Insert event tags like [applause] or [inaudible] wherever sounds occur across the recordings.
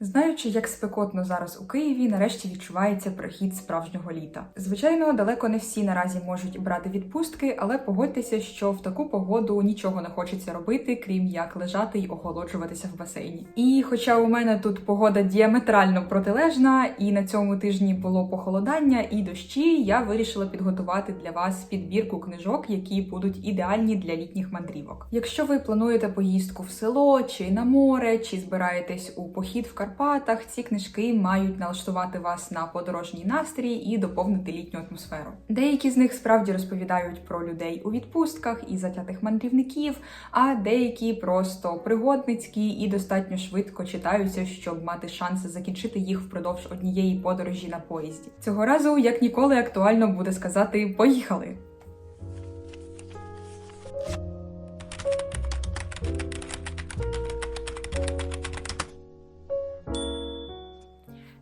Знаючи, як спекотно зараз у Києві, нарешті відчувається прихід справжнього літа. Звичайно, далеко не всі наразі можуть брати відпустки, але погодьтеся, що в таку погоду нічого не хочеться робити, крім як лежати й охолоджуватися в басейні. І хоча у мене тут погода діаметрально протилежна, і на цьому тижні було похолодання і дощі, я вирішила підготувати для вас підбірку книжок, які будуть ідеальні для літніх мандрівок. Якщо ви плануєте поїздку в село чи на море, чи збираєтесь у похід в Карпатах, ці книжки мають налаштувати вас на подорожній настрій і доповнити літню атмосферу. Деякі з них справді розповідають про людей у відпустках і затятих мандрівників, а деякі просто пригодницькі і достатньо швидко читаються, щоб мати шанс закінчити їх впродовж однієї подорожі на поїзді. Цього разу, як ніколи, актуально буде сказати Поїхали!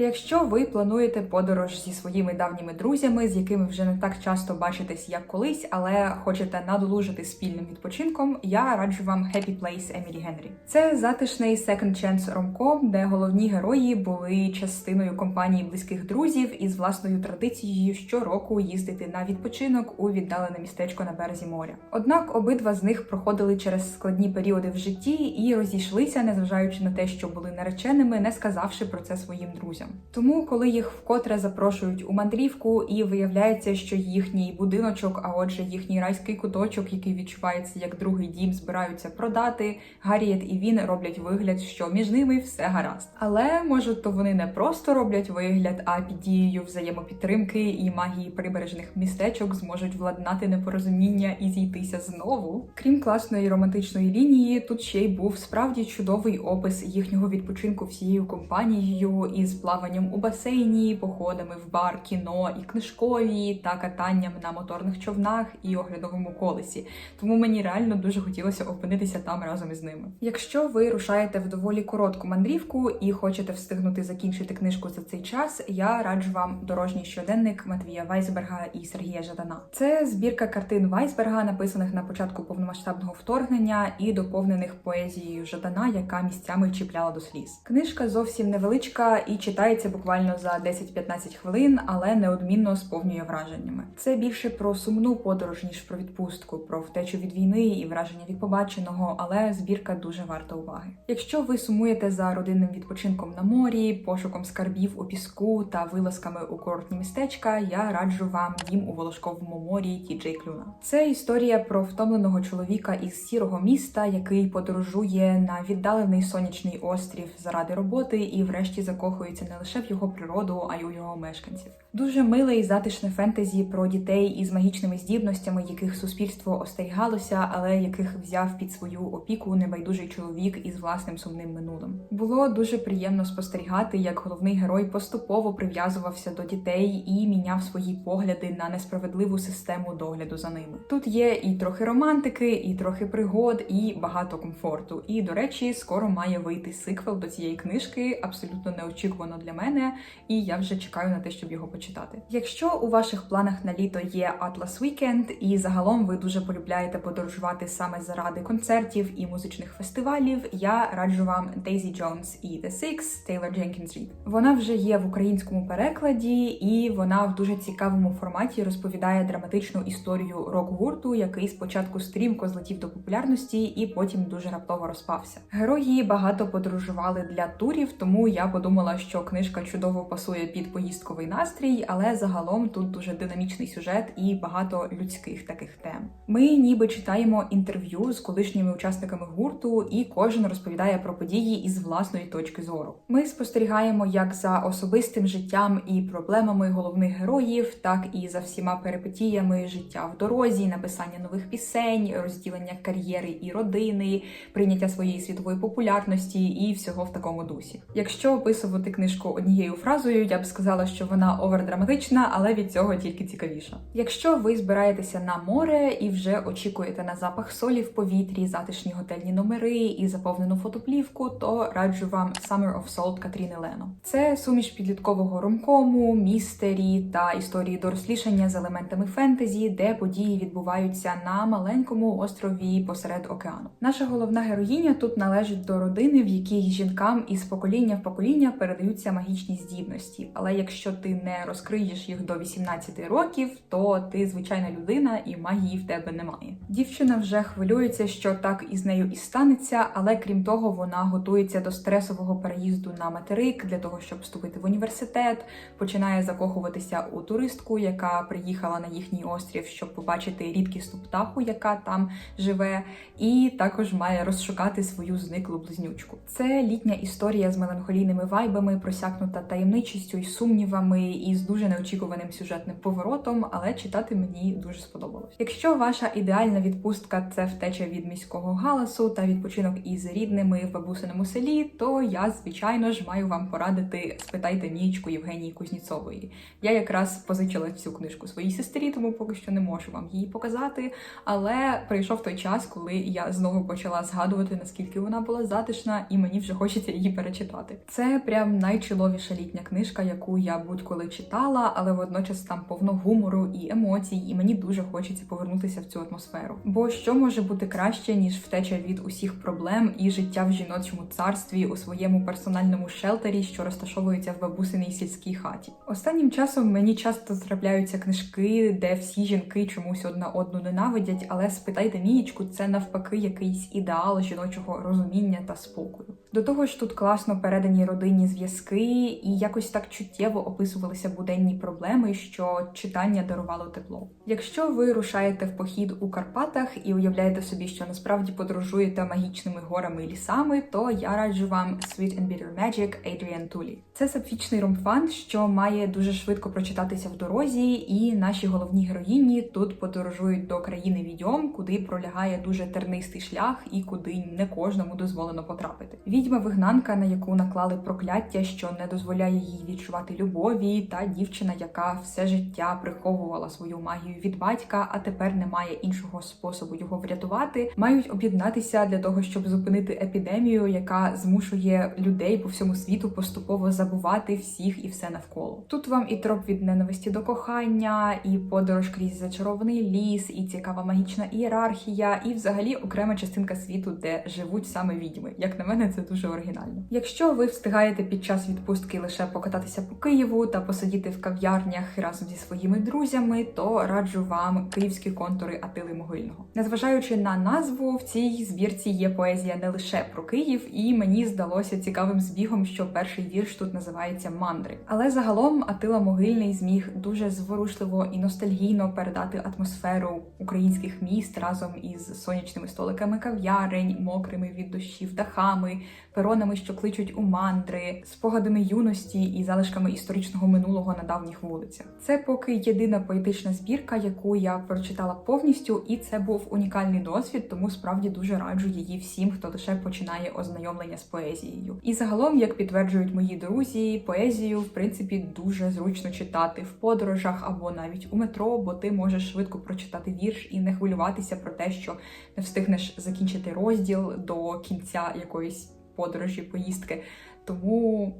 Якщо ви плануєте подорож зі своїми давніми друзями, з якими вже не так часто бачитесь, як колись, але хочете надолужити спільним відпочинком, я раджу вам Happy Place Емілі Генрі. Це затишний second chance ромком, де головні герої були частиною компанії близьких друзів із власною традицією щороку їздити на відпочинок у віддалене містечко на березі моря. Однак обидва з них проходили через складні періоди в житті і розійшлися, незважаючи на те, що були нареченими, не сказавши про це своїм друзям. Тому, коли їх вкотре запрошують у мандрівку, і виявляється, що їхній будиночок, а отже, їхній райський куточок, який відчувається як другий дім, збираються продати, Гарріет і він роблять вигляд, що між ними все гаразд. Але може, то вони не просто роблять вигляд, а під дією взаємопідтримки і магії прибережних містечок зможуть владнати непорозуміння і зійтися знову. Крім класної романтичної лінії, тут ще й був справді чудовий опис їхнього відпочинку всією компанією із плаванням у басейні, походами в бар, кіно і книжкові та катанням на моторних човнах і оглядовому колесі. Тому мені реально дуже хотілося опинитися там разом із ними. Якщо ви рушаєте в доволі коротку мандрівку і хочете встигнути закінчити книжку за цей час, я раджу вам дорожній щоденник Матвія Вайсберга і Сергія Жадана. Це збірка картин Вайсберга, написаних на початку повномасштабного вторгнення і доповнених поезією Жадана, яка місцями чіпляла до сліз. Книжка зовсім невеличка і читається буквально за 10-15 хвилин, але неодмінно сповнює враженнями. Це більше про сумну подорож ніж про відпустку, про втечу від війни і враження від побаченого, але збірка дуже варта уваги. Якщо ви сумуєте за родинним відпочинком на морі, пошуком скарбів у піску та вилазками у курортні містечка, я раджу вам дім у Волошковому морі Тіджей Клюна. Це історія про втомленого чоловіка із сірого міста, який подорожує на віддалений сонячний острів заради роботи і, врешті, закохується не лише в його природу, а й у його мешканців. Дуже миле і затишне фентезі про дітей із магічними здібностями, яких суспільство остерігалося, але яких взяв під свою опіку небайдужий чоловік із власним сумним минулим. Було дуже приємно спостерігати, як головний герой поступово прив'язувався до дітей і міняв свої погляди на несправедливу систему догляду за ними. Тут є і трохи романтики, і трохи пригод, і багато комфорту. І до речі, скоро має вийти сиквел до цієї книжки, абсолютно неочікувано для мене, і я вже чекаю на те, щоб його почитати. Якщо у ваших планах на літо є Atlas Weekend, і загалом ви дуже полюбляєте подорожувати саме заради концертів і музичних фестивалів, я раджу вам Daisy Jones і The Six Taylor Jenkins Reid. Вона вже є в українському перекладі, і вона в дуже цікавому форматі розповідає драматичну історію рок-гурту, який спочатку стрімко злетів до популярності і потім дуже раптово розпався. Герої багато подорожували для турів, тому я подумала, що книжка чудово пасує під поїздковий настрій, але загалом тут дуже динамічний сюжет і багато людських таких тем. Ми ніби читаємо інтерв'ю з колишніми учасниками гурту, і кожен розповідає про події із власної точки зору. Ми спостерігаємо як за особистим життям і проблемами головних героїв, так і за всіма перипетіями життя в дорозі, написання нових пісень, розділення кар'єри і родини, прийняття своєї світової популярності і всього в такому дусі. Якщо описувати книжку однією фразою, я б сказала, що вона овердраматична, але від цього тільки цікавіша. Якщо ви збираєтеся на море і вже очікуєте на запах солі в повітрі, затишні готельні номери і заповнену фотоплівку, то раджу вам Summer of Salt Катріни Лено. Це суміш підліткового ромкому, містері та історії дорослішання з елементами фентезі, де події відбуваються на маленькому острові посеред океану. Наша головна героїня тут належить до родини, в якій жінкам із покоління в покоління передаються магічні здібності. Але якщо ти не розкриєш їх до 18 років, то ти звичайна людина і магії в тебе немає. Дівчина вже хвилюється, що так із нею і станеться, але крім того, вона готується до стресового переїзду на материк для того, щоб вступити в університет, починає закохуватися у туристку, яка приїхала на їхній острів, щоб побачити рідкісну птаху, яка там живе, і також має розшукати свою зниклу близнючку. Це літня історія з меланхолійними вайбами, просякнута таємничістю і сумнівами, і з дуже неочікуваним сюжетним поворотом, але читати мені дуже сподобалось. Якщо ваша ідеальна відпустка це втеча від міського галасу та відпочинок із рідними в бабусиному селі, то я, звичайно ж, маю вам порадити спитайте мієчку Євгенії Кузніцової. Я якраз позичила цю книжку своїй сестрі, тому поки що не можу вам її показати. Але прийшов той час, коли я знову почала згадувати, наскільки вона була затишна, і мені вже хочеться її перечитати. Це прям найчиловіша літня книжка, яку я будь-коли читала, але водночас там повно гумору і емоцій, і мені дуже хочеться повернутися в цю атмосферу. Бо що може бути краще, ніж втеча від усіх проблем і життя в жіночому царстві у своєму персональному шелтері, що розташовується в бабусиній сільській хаті. Останнім часом мені часто трапляються книжки, де всі жінки чомусь одна одну ненавидять, але спитайте мієчку, це навпаки якийсь ідеал жіночого розуміння та спокою. До того ж, тут класно передані родинні зв'язки, і якось так чуттєво описувалися буденні проблеми, що читання дарувало тепло. Якщо ви рушаєте в похід у Карпатах і уявляєте собі, що насправді подорожуєте магічними горами і лісами, то я раджу вам Sweet and Bitter Magic Adrian Tully. Це сапфічний ромфан, що має дуже швидко прочитатися в дорозі, і наші головні героїні тут подорожують до країни відьом, куди пролягає дуже тернистий шлях і куди не кожному дозволено потрапити. Відьма-вигнанка, на яку наклали прокляття, що не дозволяє їй відчувати любові, та дівчина, яка все життя приховувала свою магію від батька, а тепер не має іншого способу його врятувати, мають об'єднатися для того, щоб зупинити епідемію, яка змушує людей по всьому світу поступово забувати всіх і все навколо. Тут вам і троп від ненависті до кохання, і подорож крізь зачарований ліс, і цікава магічна ієрархія, і взагалі окрема частинка світу, де живуть саме відьми. Як на мене, це дуже оригінально. Якщо ви встигаєте під час відпустки лише покататися по Києву та посидіти в кав'ярнях разом зі своїми друзями, то раджу вам київські контури Атили Могильного. Незважаючи на назву, в цій збірці є поезія не лише про Київ, і мені здалося цікавим збігом, що перший вірш тут називається Мандри. Але загалом Атила Могильний зміг дуже зворушливо і ностальгійно передати атмосферу українських міст разом із сонячними столиками кав'ярень, мокрими від дощів дахами, перонами, що кличуть у мандри, спогадами юності і залишками історичного минулого на давніх вулицях. Це поки єдина поетична збірка, яку я прочитала повністю, і це був унікальний досвід, тому справді дуже раджу її всім, хто лише починає ознайомлення з поезією. І загалом, як підтверджують мої друзі, поезію в принципі дуже зручно читати в подорожах або навіть у метро, бо ти можеш швидко прочитати вірш і не хвилюватися про те, що не встигнеш закінчити розділ до кінця якоїсь подорожі, поїздки. Тому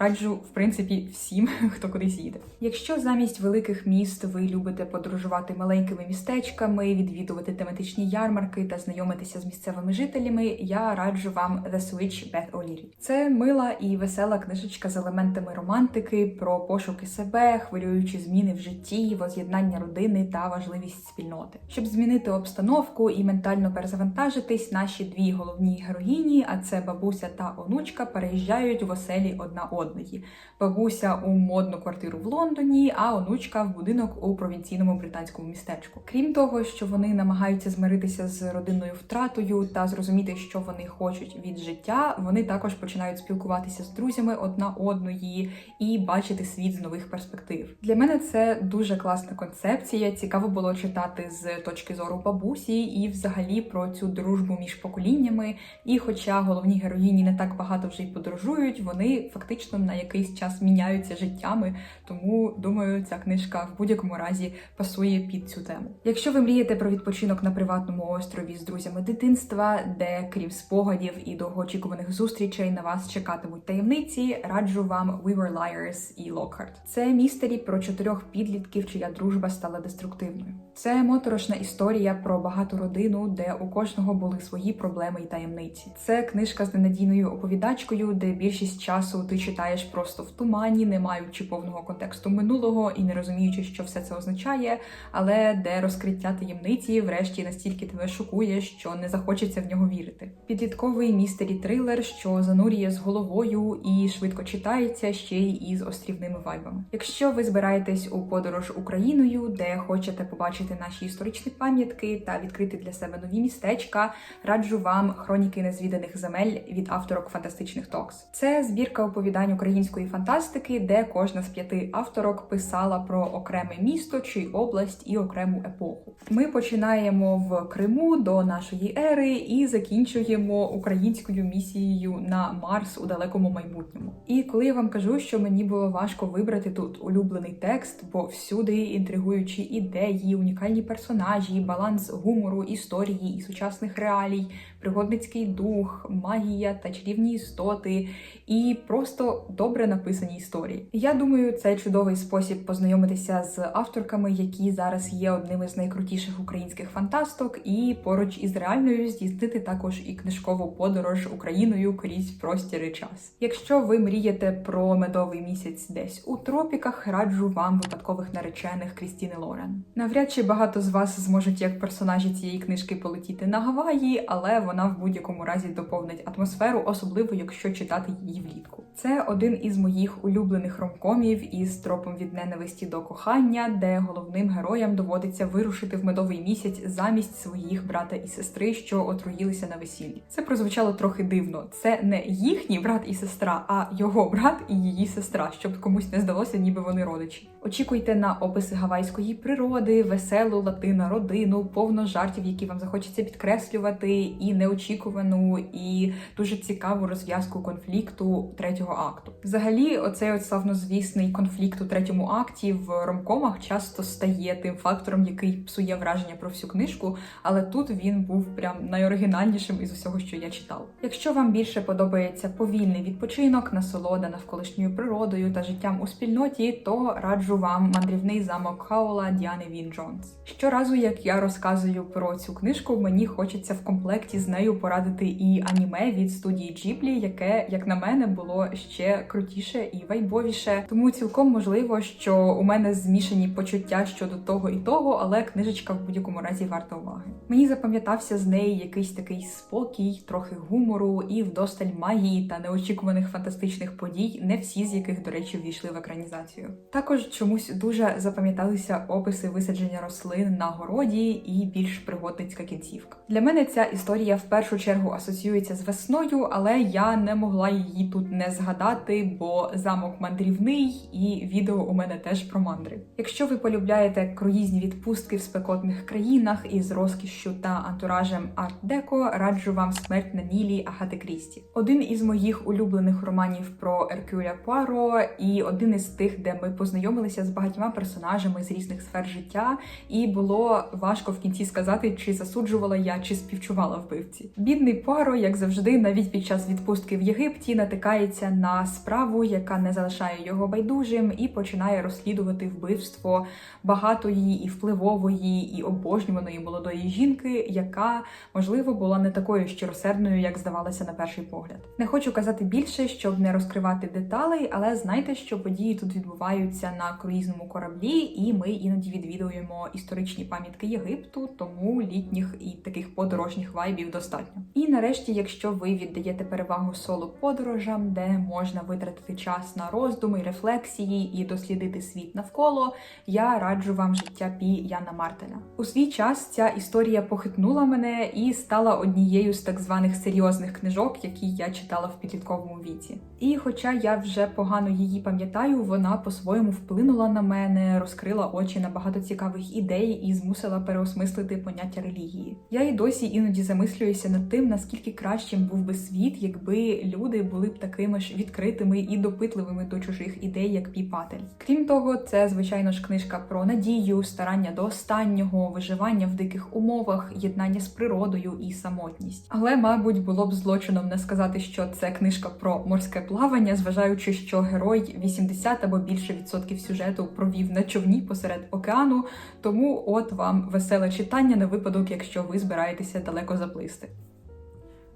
раджу, в принципі, всім, [laughs] хто кудись їде. Якщо замість великих міст ви любите подорожувати маленькими містечками, відвідувати тематичні ярмарки та знайомитися з місцевими жителями, я раджу вам The Switch Beth O'Leary. Це мила і весела книжечка з елементами романтики про пошуки себе, хвилюючі зміни в житті, воз'єднання родини та важливість спільноти. Щоб змінити обстановку і ментально перезавантажитись, наші дві головні героїні, а це бабуся та онучка, переїжджають в оселі одна одної. Бабуся у модну квартиру в Лондоні, а онучка в будинок у провінційному британському містечку. Крім того, що вони намагаються змиритися з родинною втратою та зрозуміти, що вони хочуть від життя, вони також починають спілкуватися з друзями одна одної і бачити світ з нових перспектив. Для мене це дуже класна концепція. Цікаво було читати з точки зору бабусі і, взагалі, про цю дружбу між поколіннями. І, хоча головні героїні не так багато вже й подорожують, вони фактично часом на якийсь час міняються життями. Тому думаю, ця книжка в будь-якому разі пасує під цю тему. Якщо ви мрієте про відпочинок на приватному острові з друзями дитинства, де крім спогадів і довгоочікуваних зустрічей на вас чекатимуть таємниці, раджу вам We Were Liars і Lockhart. Це містері про чотирьох підлітків, чия дружба стала деструктивною. Це моторошна історія про багату родину, де у кожного були свої проблеми і таємниці. Це книжка з ненадійною оповідачкою, де більшість часу ти читаєш просто в тумані, не маючи повного контексту минулого і не розуміючи, що все це означає, але де розкриття таємниці, врешті настільки тебе шокує, що не захочеться в нього вірити. Підлітковий містері трилер, що занурює з головою і швидко читається ще й із острівними вайбами. Якщо ви збираєтесь у подорож Україною, де хочете побачити наші історичні пам'ятки та відкрити для себе нові містечка, раджу вам хроніки незвіданих земель від авторок фантастичних токс. Це збірка оповідань української фантастики, де кожна з п'яти авторок писала про окреме місто чи область і окрему епоху. Ми починаємо в Криму до нашої ери і закінчуємо українською місією на Марс у далекому майбутньому. І коли я вам кажу, що мені було важко вибрати тут улюблений текст, бо всюди інтригуючі ідеї, унікальні персонажі, баланс гумору, історії і сучасних реалій, пригодницький дух, магія та чарівні істоти, і просто добре написані історії. Я думаю, це чудовий спосіб познайомитися з авторками, які зараз є одними з найкрутіших українських фантасток, і поруч із реальною здійснити також і книжкову подорож Україною крізь простір і час. Якщо ви мрієте про медовий місяць десь у тропіках, раджу вам випадкових наречених Крістіни Лорен. Навряд чи багато з вас зможуть як персонажі цієї книжки полетіти на Гаваї, але вона в будь-якому разі доповнить атмосферу, особливо якщо читати її влітку. Це один із моїх улюблених ромкомів із тропом від ненависті до кохання, де головним героям доводиться вирушити в медовий місяць замість своїх брата і сестри, що отруїлися на весіллі. Це прозвучало трохи дивно. Це не їхній брат і сестра, а його брат і її сестра, щоб комусь не здалося, ніби вони родичі. Очікуйте на описи гавайської природи, веселу латина родину, повно жартів, які вам захочеться підкреслювати, і неочікувану, і дуже цікаву розв'язку конфлікту третього акту. Взагалі, оцей от славнозвісний конфлікт у третьому акті в ромкомах часто стає тим фактором, який псує враження про всю книжку, але тут він був прям найоригінальнішим із усього, що я читала. Якщо вам більше подобається повільний відпочинок, насолода навколишньою природою та життям у спільноті, то раджу вам мандрівний замок Хаула Діани Він Джонс. Щоразу, як я розказую про цю книжку, мені хочеться в комплекті з нею порадити і аніме від студії Ghibli, яке, як на мене, було ще крутіше і вайбовіше. Тому цілком можливо, що у мене змішані почуття щодо того і того, але книжечка в будь-якому разі варта уваги. Мені запам'ятався з неї якийсь такий спокій, трохи гумору і вдосталь магії та неочікуваних фантастичних подій, не всі з яких, до речі, ввійшли в екранізацію. Також чомусь дуже запам'яталися описи висадження рослин на городі і більш пригодницька кінцівка. Для мене ця історія в першу чергу асоціюється з весною, але я не могла її тут не згадати, бо замок мандрівний і відео у мене теж про мандри. Якщо ви полюбляєте круїзні відпустки в спекотних країнах із розкішшю та антуражем арт-деко, раджу вам смерть на Нілі Агати Крісті. Один із моїх улюблених романів про Еркюля Пуаро і один із тих, де ми познайомилися з багатьма персонажами з різних сфер життя, і було важко в кінці сказати, чи засуджувала я, чи співчувала вбивці. Бідний Пуаро, як завжди, навіть під час відпустки в Єгипті натикається на справу, яка не залишає його байдужим, і починає розслідувати вбивство багатої і впливової і обожнюваної молодої жінки, яка можливо була не такою щиросердною, як здавалося на перший погляд. Не хочу казати більше, щоб не розкривати деталей, але знайте, що події тут відбуваються на круїзному кораблі, і ми іноді відвідуємо історичні пам'ятки Єгипту, тому літніх і таких подорожніх вайбів достатньо. І нарешті, якщо ви віддаєте перевагу соло подорожам, де можна витратити час на роздуми, рефлексії і дослідити світ навколо, я раджу вам життя Пі Яна Мартина. У свій час ця історія похитнула мене і стала однією з так званих серйозних книжок, які я читала в підлітковому віці. І хоча я вже погано її пам'ятаю, вона по-своєму вплинула на мене, розкрила очі на багато цікавих ідей і змусила переосмислити поняття релігії. Я і досі іноді замислююся над тим, наскільки кращим був би світ, якби люди були б такими ж відкритими і допитливими до чужих ідей, як Пі Патель. Крім того, це звичайно ж книжка про надію, старання до останнього, виживання в диких умовах, єднання з природою і самотність. Але, мабуть, було б злочином не сказати, що це книжка про морське плавання, зважаючи, що герой 80 або більше відсотків сюжету провів на човні посеред океану. Тому от вам веселе читання на випадок, якщо ви збираєтеся далеко заплисти.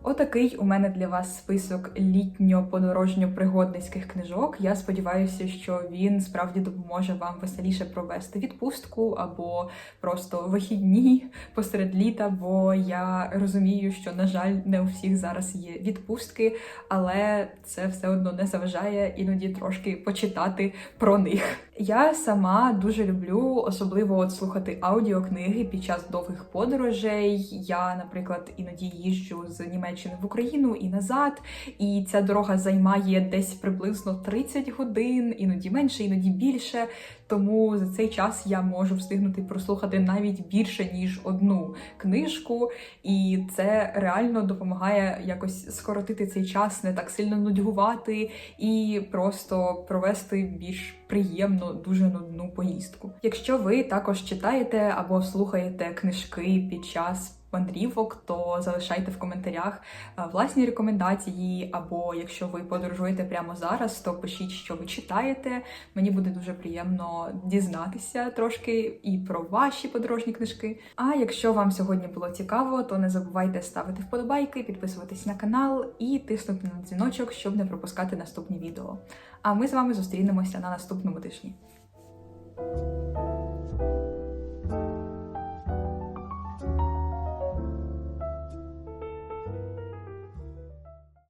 Отакий у мене для вас список літньо-подорожньо-пригодницьких книжок. Я сподіваюся, що він справді допоможе вам веселіше провести відпустку або просто вихідні посеред літа. Бо я розумію, що, на жаль, не у всіх зараз є відпустки, але це все одно не заважає іноді трошки почитати про них. Я сама дуже люблю особливо от слухати аудіокниги під час довгих подорожей. Я, наприклад, іноді їжджу з Німеччини в Україну і назад, і ця дорога займає десь приблизно 30 годин, іноді менше, іноді більше. Тому за цей час я можу встигнути прослухати навіть більше ніж одну книжку, і це реально допомагає якось скоротити цей час, не так сильно нудьгувати і просто провести більш приємну, дуже нудну поїздку. Якщо ви також читаєте або слухаєте книжки під час мандрівок, то залишайте в коментарях е, власні рекомендації, або якщо ви подорожуєте прямо зараз, то пишіть, що ви читаєте. Мені буде дуже приємно дізнатися трошки і про ваші подорожні книжки. А якщо вам сьогодні було цікаво, то не забувайте ставити вподобайки, підписуватись на канал і тиснути на дзвіночок, щоб не пропускати наступні відео. А ми з вами зустрінемося на наступному тижні.